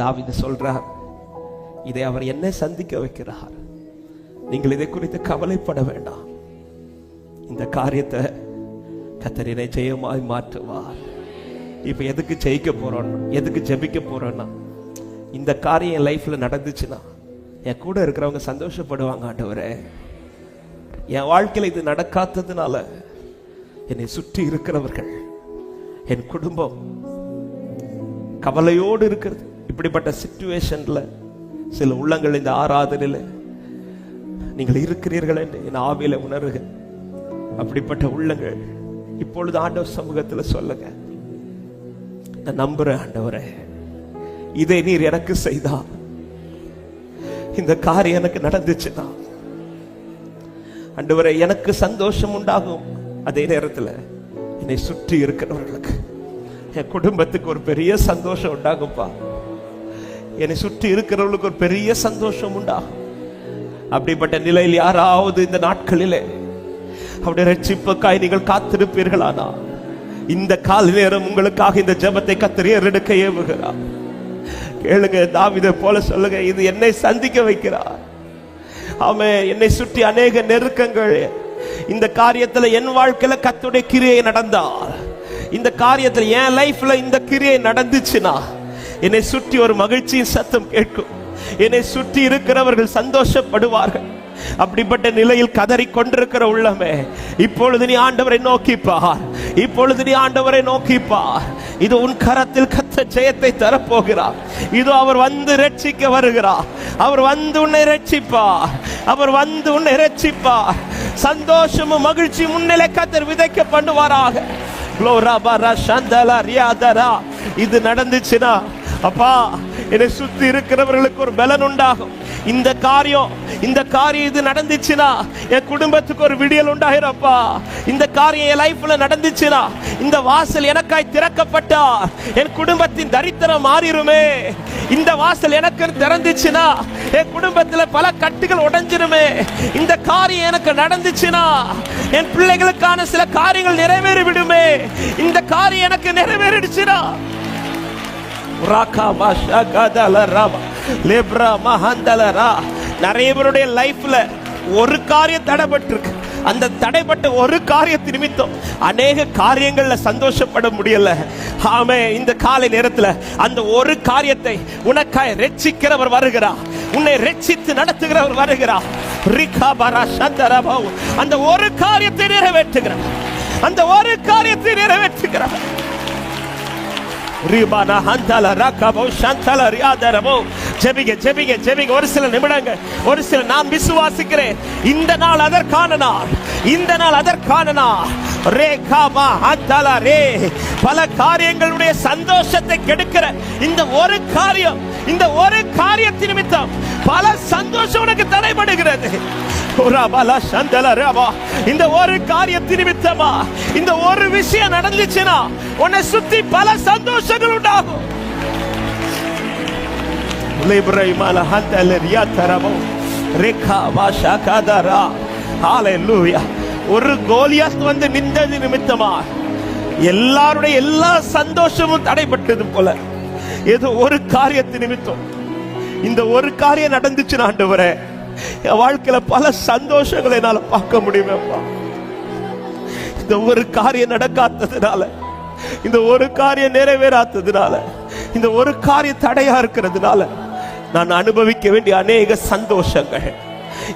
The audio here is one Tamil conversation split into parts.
தாவிது சொல்றார் இதை அவர் என்ன சந்திக்க வைக்கிறார். நீங்கள் இதை குறித்து கவலைப்பட வேண்டாம். இந்த காரியத்தை கத்தரினை ஜெயமாய் மாற்றுவார். இப்ப எதுக்கு ஜெயிக்க போறோம் எதுக்கு ஜெபிக்க போறோம்னா இந்த காரியம் என் லைஃப்ல நடந்துச்சுன்னா என் கூட இருக்கிறவங்க சந்தோஷப்படுவாங்க ஆண்டவரே. என் வாழ்க்கையில் இது நடக்காததுனால என்னை சுற்றி இருக்கிறவர்கள் என் குடும்பம் கவலையோடு இருக்கிறது. இப்படிப்பட்ட சிச்சுவேஷன்ல சில உள்ளங்கள் இந்த ஆராதனையில் நீங்கள் இருக்கிறீர்கள் என்று என் ஆவியில உணருக. அப்படிப்பட்ட உள்ளங்கள் இப்பொழுது ஆண்டவர் சமூகத்தில் சொல்லுங்க. நான் நம்புறேன் ஆண்டவரே. இதை நீர் எனக்கு செய்தா. இந்த காரியம் எனக்கு நடந்துச்சுன்னா. ஆண்டவரே எனக்கு சந்தோஷம் உண்டாகும். அதே நேரத்தில் என்னை சுற்றி இருக்கிறவர்களுக்கு என் குடும்பத்துக்கு ஒரு பெரிய சந்தோஷம் உண்டாகும்பா. என்னை சுற்றி இருக்கிறவர்களுக்கு ஒரு பெரிய சந்தோஷம் உண்டா அப்படிப்பட்ட நிலையில் யாராவது இந்த நாட்களிலே அவருடைய ரட்சிப்புக்காய் நீங்கள் காத்திருப்பீர்களானா? இந்த கால நேரம் உங்களுக்காக இந்த ஜெபத்தை கத்திரி எடுக்க ஏவுகிறார். கேளுங்க தாவிதை போல சொல்லுங்க இது என்னை சந்திக்க வைக்கிறார். ஆமே என்னை சுற்றி அநேக நெருக்கங்கள். இந்த காரியத்துல என் வாழ்க்கையில கத்துடைய கிரியை நடந்தால் இந்த காரியத்துல என் லைஃப்ல இந்த கிரியை நடந்துச்சுன்னா என்னை சுற்றி ஒரு மகிழ்ச்சியின் சத்தம் கேட்கும். என்னை சுற்றி இருக்கிறவர்கள் சந்தோஷப்படுவார்கள். அப்படிப்பட்ட நிலையில் கதறி கொண்டிருக்கிற உள்ளமே இப்பொழுது நீ ஆண்டவரை நோக்கிப்பார் இப்பொழுது நீ ஆண்டவரை நோக்கிப்பார் இது உன் கரத்தில் கத்த ஜெயத்தை தரப்போகிறார். இது அவர் வந்து ரட்சிக்க வருகிறார். அவர் வந்து உன்னை ரட்சிப்பார் அவர் வந்து உன்னை ரட்சிப்பார் சந்தோஷமும் மகிழ்ச்சி முன்னிலை கத்தர் விதைக்க பண்ணுவாராக. இது நடந்துச்சுன்னா அப்பா என்னை சுத்தி இருக்கிறவர்களுக்கு ஒரு பலன் உண்டாகும். இந்த காரியம் இந்த காரியம் இது நடந்துச்சுன்னா என் குடும்பத்துக்கு ஒரு விடியல் உண்டாகிறப்பா இந்த காரியம் என் லைஃப்ல நடந்துச்சுன்னா இந்த வாசல் எனக்காய் திறக்கப்பட்டா என் குடும்பத்தின் தரித்திரம் மாறிடுமே. இந்த வாசல் எனக்கு திறந்துச்சுன்னா என் குடும்பத்துல பல கட்டுகள் உடைஞ்சிருமே இந்த காரியம் எனக்கு நடந்துச்சுன்னா என் பிள்ளைகளுக்கான சில காரியங்கள் நிறைவேறி விடுமே இந்த காரியம் எனக்கு நிறைவேறிடுச்சுன்னா ராகா பாஷா ராமா லேப்ரா மஹந்தலரா நிறைய பேருடைய லைஃப்ல ஒரு காரியம் தடைபட்டிருக்கு அந்த தடைப்பட்ட ஒரு காரியத்தை நிமித்தம் அநேக காரியங்கள்ல சந்தோஷப்பட முடியல. ஆமே இந்த காலை நேரத்தில் அந்த ஒரு காரியத்தை உனக்காய் ரட்சிக்கிறவர் வருகிறார் உன்னை ரட்சித்து நடத்துகிறவர் வருகிறார் ரிகா பரா சந்தரபாவு அந்த ஒரு காரியத்தை நிறைவேற்றுகிறார் அந்த ஒரு காரியத்தை நிறைவேற்றுகிறார் ரீபானா ஹந்தல ரக்கபோ சந்தல ரியாதரமோ. ஜெபிங்க ஜெபிங்க ஜெபிங்க. ஒரு சில நிமிடங்கள் ஒரு சில நான் விசுவாசிக்கிறேன். இந்த நாள் அதற்கான நாள். இந்த நாள் அதற்கான நாள். ரே காமா ஹந்தல ரே. பல காரியங்களுடைய சந்தோஷத்தை கெடுக்கிற இந்த ஒரு காரியம் இந்த ஒரு காரியத்தின் நிமித்தம் பல சந்தோஷம் உனக்கு தடைபடுகிறது. இந்த ஒரு காரியத்தை நிமித்தமா இந்த ஒரு விஷயம் நடந்துச்சுன்னா உன்னை சுத்தி பல சந்தோஷங்கள் உண்டாகும். ஒரு கோலியாத் வந்து நின்றது நிமித்தமா. எல்லாருடைய எல்லா சந்தோஷமும் தடைபட்டது போல. ஏதோ ஒரு காரியத்து நிமித்தம். இந்த ஒரு காரியம் நடந்துச்சுன்னு வரேன் என் வாழ்க்கையில பல சந்தோஷங்களை என்னால பார்க்க முடியுமேப்பா. இந்த ஒரு காரியம் நடக்காததுனால இந்த ஒரு காரியம் நிறைவேறாததுனால இந்த ஒரு காரியம் தடையா இருக்கிறதுனால நான் அனுபவிக்க வேண்டிய அநேக சந்தோஷங்கள்.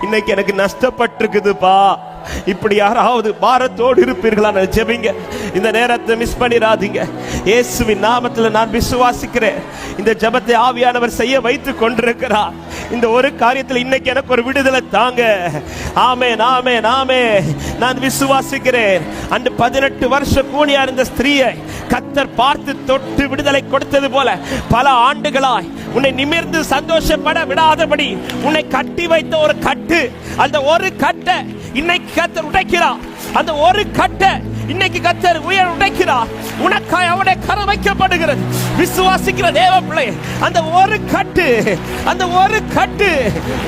இன்னைக்கு எனக்கு நஷ்டப்பட்டிருக்குதுப்பா. இப்படி யாராவது பாரத்தோடு இருப்பீர்களா? ஜெபிங்க. இந்த நேரத்தை மிஸ் பண்ணிடாதீங்க. இயேசுவின் நாமத்துல நான் விசுவாசிக்கிறேன். இந்த ஜெபத்தை ஆவியானவர் செய்ய வைத்து கொண்டிருக்கிறார். இந்த ஒரு காரியத்தில் இன்னைக்கு எனக்கு ஒரு விடுதலை தாங்க. ஆமே நாமே நாமே நான் விசுவாசிக்கிறேன். அன்று பதினெட்டு வருஷம் கூனியா இருந்த ஸ்திரீயை கத்தர் பார்த்து தொட்டு விடுதலை கொடுத்தது போல பல ஆண்டுகளாய் உன்னை நிமிர்ந்து சந்தோஷப்பட விடாதபடி உன்னை கட்டி வைத்த ஒரு கட்டு. அந்த ஒரு கட்டை இன்னைக்கு கத்தர் உடைக்கிறார். அந்த ஒரு கட்டை இன்னைக்கு கத்தர் உயர் உடைக்கிறார். உனக்காய் அவனை கரம் வைக்கப்படுகிறது. விசுவாசிக்கிற தேவ பிள்ளை அந்த ஒரு கட்டு அந்த ஒரு கட்டு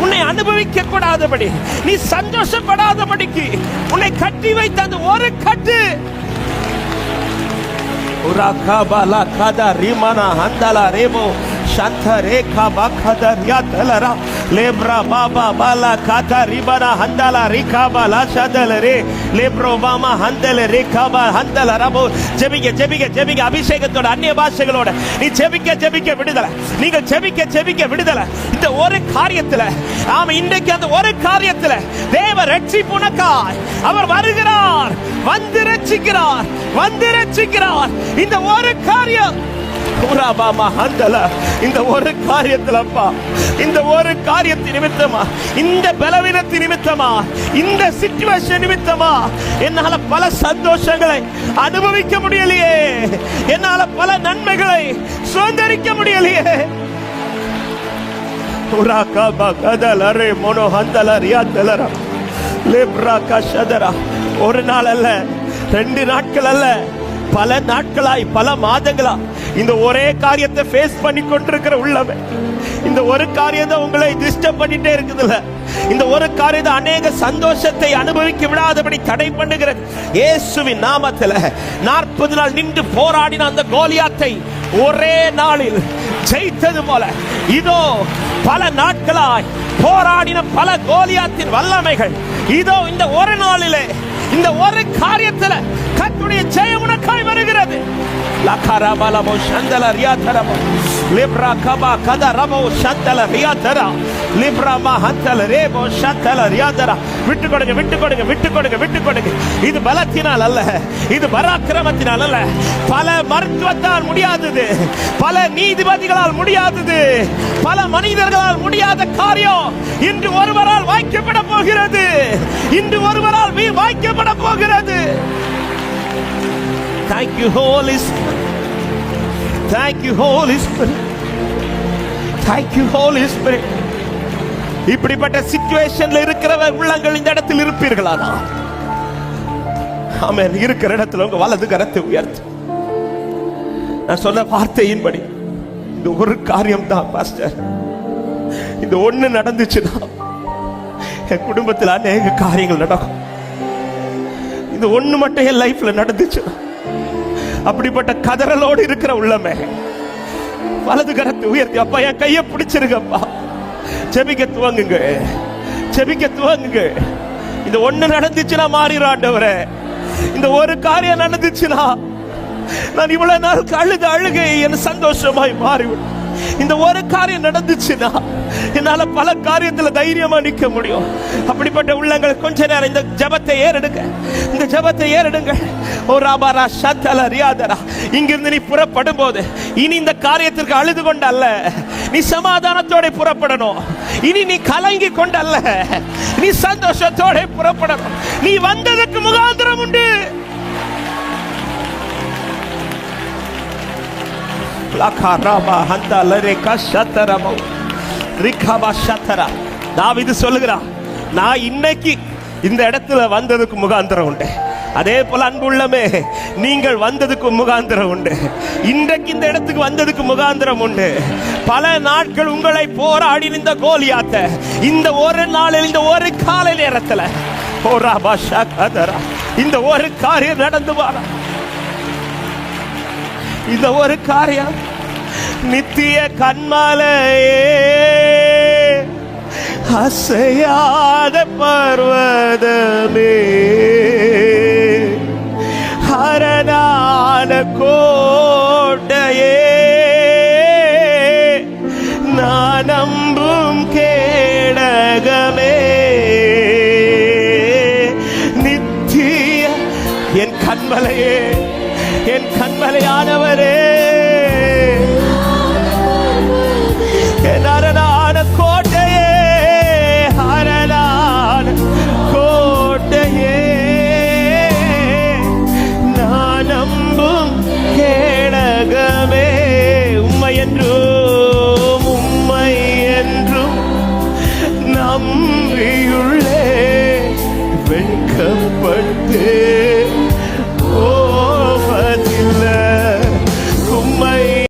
உன்னை அனுபவிக்க கூடாதபடி நீ சந்தோஷப்படாதபடிக்கு உன்னை கட்டி வைத்த அந்த ஒரு கட்டு. உராகாபாலா காதா ரீமானா ஹந்தாலா ரேமோ shanta reka bakada riatalara lebra baba bala kata ribana handala rika bala shadala re lebro mama handala reka ba handala rabo ஜெபிக்க ஜெபிக்க ஜெபிக்க அபிஷேகத்தோட அந்நிய பாஷைகளோட நீ ஜெபிக்க ஜெபிக்க விடுதலை நீங்கள் ஜெபிக்க ஜெபிக்க விடுதலை இந்த ஒரு காரியத்துல ஆமா இன்றைக்கு அந்த ஒரு காரியத்துல தேவ ரட்சிப்பு உனக்காய் அவர் வருகிறார் வந்து ரட்சிக்கிறார் வந்து ரட்சிக்கிறார் இந்த ஒரு காரியம் ஊராபாமா ஹந்தல இந்த ஒரு காரியத்திலப்பா இந்த ஒரு காரியத்தை நிமித்தமா இந்த பலவீனத்தை நிமித்தமா இந்த சிச்சுவேஷன் நிமித்தமா என்னால பல சந்தோஷங்களை அனுபவிக்க முடியலையே. என்னால பல நன்மைகளை சுதந்திரிக்க முடியலையே. உராகாபா கதலரே மோனோ ஹந்தல ரியாத்தலரா லேப்ரா கஷதரா. ஒரு நாள் அல்ல ரெண்டு நாட்கள் அல்ல பல நாட்களாய் பல மாதங்களா இந்த ஒரே காரியத்தை ஃபேஸ் பண்ணி கொண்டிருக்கிற உள்ளவன். இந்த ஒரு காரியத்தை உங்களை டிஸ்டர்ப் பண்ணிட்டே இருக்குதுல்ல. இந்த ஒரு காரியத்தை அநேக சந்தோஷத்தை அனுபவிக்க விடாதபடி தடை பண்ணுகிறது இயேசுவின் நாமத்துல நாற்பது நாள் நின்று போராடின அந்த கோலியாத்தை ஒரே நாளில் ஜெயித்தது போல. இதோ பல நாட்களாய் போராடின பல கோலியாத்தின் வல்லமைகள். இதோ இந்த ஒரு நாளிலே இந்த ஒரு காரியத்துல கத்துடைய ஜெயம் உனக்காய் வருகிறது. லகரபலமோ சந்தல ரியாதரமோ. லிப்ரா கபா கதரமோ சந்தல ரியாதரா. லிப்ரா மஹந்தல ரேபோ சந்தல ரியாதரா. விட்டு கொடுங்க விட்டு கொடுங்க விட்டு கொடுங்க விட்டு கொடுங்க. இது பலத்தினால் அல்ல இது பராக்கிரமத்தினால் அல்ல. பல மருத்துவத்தால் முடியாதது பல நீதிபதிகளால் முடியாதது பல மனிதர்களால் முடியாத காரியம் இன்று ஒருவரால் வாய்க்கப்பட போகிறது. இன்று ஒருவரால் வாய்க்கப்பட வாய்க்கப்பட போகிறது Thank you, Holy thank you you, Holy Spirit. Thank இப்படிப்பட்ட சிச்சுவேஷன்ல இருக்கிற உள்ளங்கள் இந்த இடத்தில் இருப்பீர்களானா? ஆமென். இருக்கிற இடத்துல உங்க வலது கரத்தை உயர்த்து. நான் சொன்ன வார்த்தையின்படி இந்த ஒரு காரியம் தான் பாஸ்டர் இந்த ஒண்ணு நடந்துச்சுன்னா என் குடும்பத்தில் அநேக காரியங்கள் நடக்கும். இது ஒண்ணு மட்டும் என் லைஃப்ல நடந்துச்சு. அப்படிப்பட்ட கதறலோடு இருக்கிற உள்ளமே. வலது கரத்தை உயர்த்தி அப்பா என் கையை பிடிச்சிருக்கப்பா செபிக்க துவங்குங்க. செபிக்க துவங்குங்க. இந்த ஒண்ணு நடந்துச்சுன்னா மாறிடாண்டவரே இந்த ஒரு காரியம் நடந்துச்சுன்னா நான் இவ்வளவு நாள் அழுத அழுகை என் சந்தோஷமாய் மாறிவிடும். இந்த ஒரு காரியம் நடந்துச்சுன்னா என்னால பல காரியத்துல தைரியமா நிக்க முடியும். அப்படிப்பட்ட உள்ளங்கள் கொஞ்ச நேரம் இந்த ஜெபத்தை ஏறெடுங்க. இந்த ஜெபத்தை ஏறெடுங்க. ஓ ராபாரா சத்தல ரியாதரா. இங்கிருந்து நீ புறப்படும் போது இனி இந்த காரியத்திற்கு அழுது கொண்டு அல்ல நீ சமாதானத்தோட புறப்படணும். இனி நீ கலங்கி கொண்டு அல்ல நீ சந்தோஷத்தோட புறப்படணும். நீ வந்ததுக்கு முகாந்திரம் உண்டு. லகாராபா ஹந்தா லரே கஷத்தரமோ தாவீது சொல்லுகிறான் நான் இன்னைக்கு இந்த இடத்துல வந்ததுக்கு முகாந்திரம் உண்டு. அதே போல அன்புள்ளமே நீங்கள் வந்ததுக்கு முகாந்திரம் உண்டு. இன்றைக்கு இந்த இடத்துக்கு வந்ததுக்கு முகாந்திரம் உண்டு. பல நாட்கள் உங்களை போராடி இந்த கோலியாத்த இந்த ஒரு நாளில் இந்த ஒரு காலை நேரத்துல போரா பாஷா கதரா இந்த ஒரு காரியம் நடந்து வாரா இந்த ஒரு காரியம் நித்திய கண்மாலையே அசையாத பர்வதமே. ஹரனான கோட்டையே. நான் நம்பும் கேடகமே. நித்திய என் கண்மலையே என் கண்மலையானவரே.